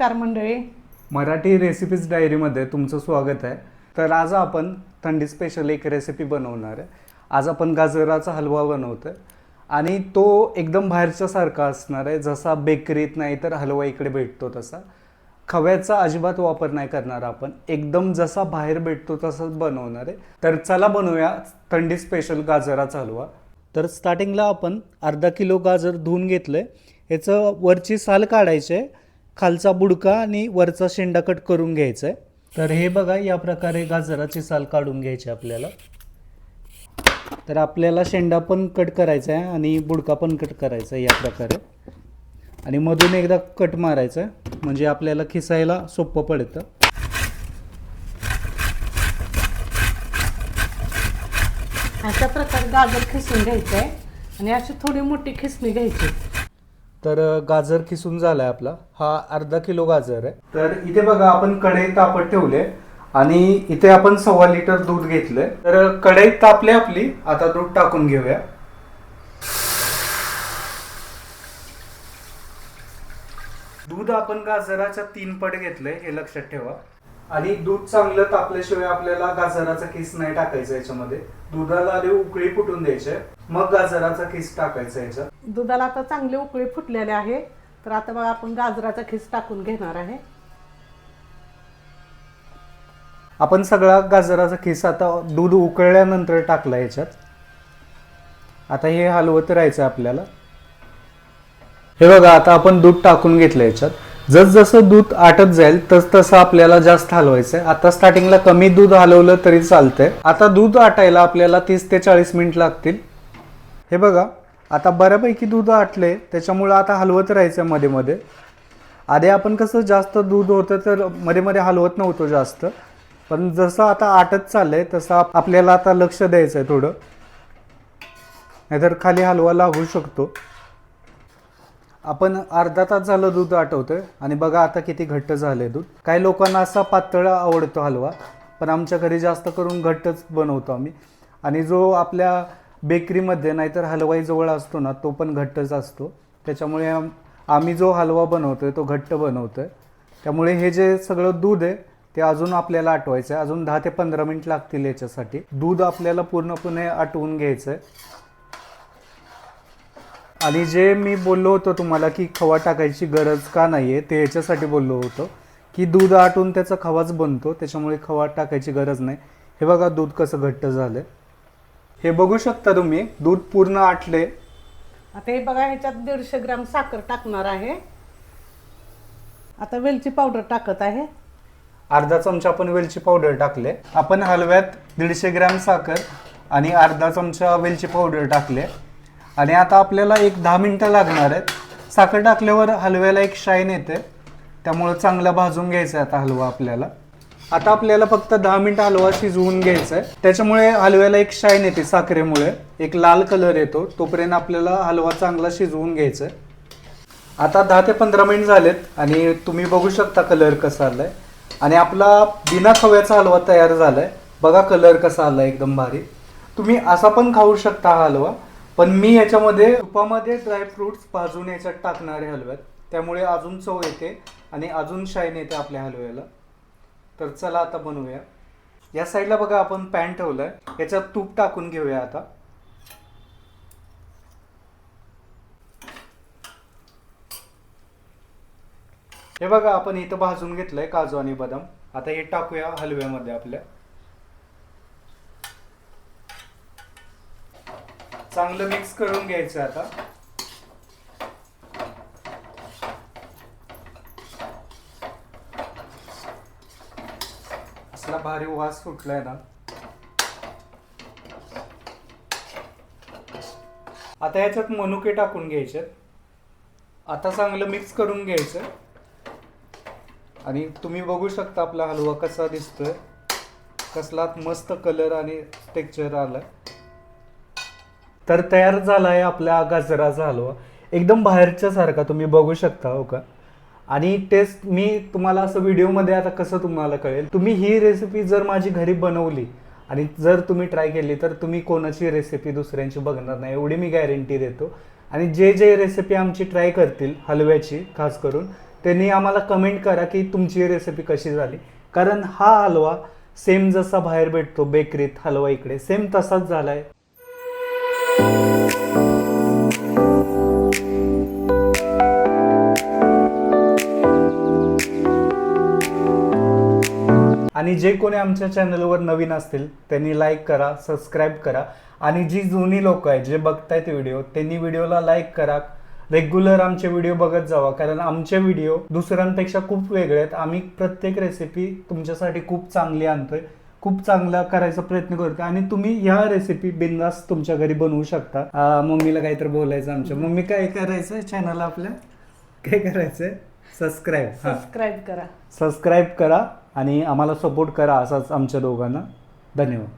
नमस्कार मंडळी. मराठी रेसिपीज डायरीमध्ये तुमचं स्वागत आहे. तर आज आपण थंडी स्पेशल एक रेसिपी बनवणार आहे. आज आपण गाजराचा हलवा बनवतो आणि तो एकदम बाहेरच्या सारखा असणार आहे. जसा बेकरीत नाही तर हलवा इकडे भेटतो तसा. खव्याचा अजिबात वापर नाही करणार आपण. एकदम जसा बाहेर भेटतो तसंच बनवणार आहे. तर चला बनवूया थंडी स्पेशल गाजराचा हलवा. तर स्टार्टिंगला आपण अर्धा किलो गाजर धुवून घेतलं आहे ह्याचं वरची साल काढायची आहे. खालचा बुडका आणि वरचा शेंडा कट करून घ्यायचा आहे तर हे बघा या प्रकारे गाजराची साल काढून घ्यायची आपल्याला. तर आपल्याला शेंडा पण कट करायचा आहे आणि बुडका पण कट करायचा आहे या प्रकारे. आणि मधून एकदा कट मारायचा आहे म्हणजे आपल्याला खिसायला सोपं पडतं. अशा प्रकारे गाजर खिसून घ्यायचं आहे आणि अशी थोडी मोठी खिसणी घ्यायची. तर गाजर खिसून झालाय आपला. हा अर्धा किलो गाजर आहे. तर इथे बघा आपण कढई तापत ठेवले. आणि इथे आपण सव्वा लिटर दूध घेतलंय. तर कढईत तापले आपली. आता दूध टाकून घेऊया. दूध आपण गाजराच्या तीन पट घेतलंय हे लक्षात ठेवा. आणि दूध चांगलं तापल्याशिवाय आपल्याला गाजराचा किस नाही टाकायचा याच्यामध्ये. दुधाला आधी उकळी फुटून द्यायची मग गाजराचा किस टाकायचा याच्यात. दुधाला आता चांगले उकळी फुटलेले आहे. तर आता बघा आपण गाजराचा खीस टाकून घेणार आहे. आपण सगळा गाजराचा खिस आता दूध उकळल्यानंतर टाकला याच्यात. आता हे हलवत राहायचं आपल्याला. हे बघा आता आपण दूध टाकून घेतलं याच्यात. जसजसं दूध आटत जाईल तस तसं आपल्याला जास्त हलवायचं आहे. आता स्टार्टिंगला कमी दूध हलवलं तरी चालतंय. आता दूध आटायला आपल्याला तीस ते चाळीस मिनिट लागतील. हे बघा आता बऱ्यापैकी दूध आटले त्याच्यामुळं आता हलवत राहायचं मध्ये मध्ये. आधी आपण कसं जास्त दूध होतं तर मध्ये मध्ये हलवत नव्हतो जास्त. पण जसं आता आटत चाललंय तसं आपल्याला आता लक्ष द्यायचं आहे थोडं. नाहीतर खाली हलवा लागू शकतो. आपण अर्धा तास झालं दूध आटवतोय आणि बघा आता किती घट्ट झालंय दूध. काही लोकांना असा पातळ आवडतो हलवा पण आमच्या घरी जास्त करून घट्टच बनवतो आम्ही. आणि जो आपल्या बेकरीमध्ये नाहीतर हलवाई जवळ असतो ना तो पण घट्टच असतो. त्याच्यामुळे आम्ही जो हलवा बनवतोय तो घट्ट बनवतोय. त्यामुळे हे जे सगळं दूध आहे ते अजून आपल्याला आटवायचं आहे. अजून दहा ते पंधरा मिनिट लागतील याच्यासाठी. दूध आपल्याला पूर्णपणे आटवून घ्यायचं आहे आणि जे मी बोललो होतो तुम्हाला की खवा टाकायची गरज का नाही आहे ते याच्यासाठी बोललो होतो. की दूध आटून त्याचा खवाच बनतो त्याच्यामुळे खवा टाकायची गरज नाही. हे बघा दूध कसं घट्ट झालं हे बघू शकता तुम्ही दूध पूर्ण आटले. आता हे बघा ह्याच्यात दीडशे ग्राम साखर टाकणार आहे. आता वेलची पावडर टाकत आहे. अर्धा चमचा आपण वेलची पावडर टाकले. आपण हलव्यात दीडशे ग्रॅम साखर आणि अर्धा चमचा वेलची पावडर टाकले. आणि आता आपल्याला एक दहा मिनटं लागणार आहेत. साखर टाकल्यावर हलव्याला एक शाईन येते. त्यामुळं चांगला भाजून घ्यायचा आहे आता हलवा आपल्याला. आता आपल्याला फक्त दहा मिनिटं हलवा शिजवून घ्यायचा आहे त्याच्यामुळे हलव्याला एक शाईन येते साखरेमुळे. एक लाल कलर येतो. तोपर्यंत आपल्याला हलवा चांगला शिजवून घ्यायचा आहे आता दहा ते पंधरा मिनिट झालेत आणि तुम्ही बघू शकता कलर कसा आलाय. आणि आपला बिना खव्याचा हलवा तयार झाला आहे बघा कलर कसा आलाय एकदम भारी. तुम्ही असा पण खाऊ शकता हा हलवा. पण मी याच्यामध्ये तुपामध्ये ड्रायफ्रुट्स भाजून याच्यात टाकणारे हलव्यात. त्यामुळे अजून चव येते आणि अजून शाईन येते आपल्या हलव्याला. तर चला आता बनवूया. या साईडला बघा आपण पॅन ठेवलाय. याच्यात तूप टाकून घेऊया आता. हे बघा आपण इथं भाजून घेतलंय काजू आणि बदाम. आता हे टाकूया हलव्यामध्ये आपल्या. चांगलं मिक्स करून घ्यायचं आता. कसला भारी वास सुटलाय ना आता याच्यात मनुके टाकून घ्यायचे. आता चांगलं मिक्स करून घ्यायचं. आणि तुम्ही बघू शकता आपला हलवा कसा दिसतोय. कसला मस्त कलर आणि टेक्चर आला तर तयार झाला आहे आपल्या गाजराचा हलवा. एकदम बाहेरच्या सारखा तुम्ही बघू शकता हो का? आणि टेस्ट मी तुम्हाला असं व्हिडिओमध्ये आता कसं तुम्हाला कळेल? तुम्ही ही रेसिपी जर माझी घरी बनवली आणि जर तुम्ही ट्राय केली तर तुम्ही कोणाची रेसिपी दुसऱ्यांची बघणार नाही एवढी मी गॅरंटी देतो. आणि जे जे रेसिपी आमची ट्राय करतील हलव्याची खास करून त्यांनी आम्हाला कमेंट करा की तुमची रेसिपी कशी झाली. कारण हा हलवा सेम जसा बाहेर भेटतो बेकरीत हलवा इकडे सेम तसाच झालाय. आणि जे कोणी आमच्या चॅनलवर नवीन असतील त्यांनी लाईक करा सबस्क्राईब करा. आणि जी जुनी लोक आहेत जे बघतायत व्हिडिओ त्यांनी व्हिडिओला लाईक करा. रेग्युलर आमचे व्हिडिओ बघत जावा. कारण आमचे व्हिडिओ दुसऱ्यांपेक्षा खूप वेगळे आहेत. आम्ही प्रत्येक रेसिपी तुमच्यासाठी खूप चांगली आणतोय. खूप चांगला करायचा प्रयत्न करतो आणि तुम्ही ह्या रेसिपी बिंदास तुमच्या घरी बनवू शकता. मम्मीला काहीतरी बोलायचं आमच्या. मम्मी काय करायचं चॅनल आपल्या? काय करायचंय? सबस्क्राईब सबस्क्राईब करा. सबस्क्राईब करा. आणि आम्हाला सपोर्ट करा असाच आमच्या दोघांना. धन्यवाद.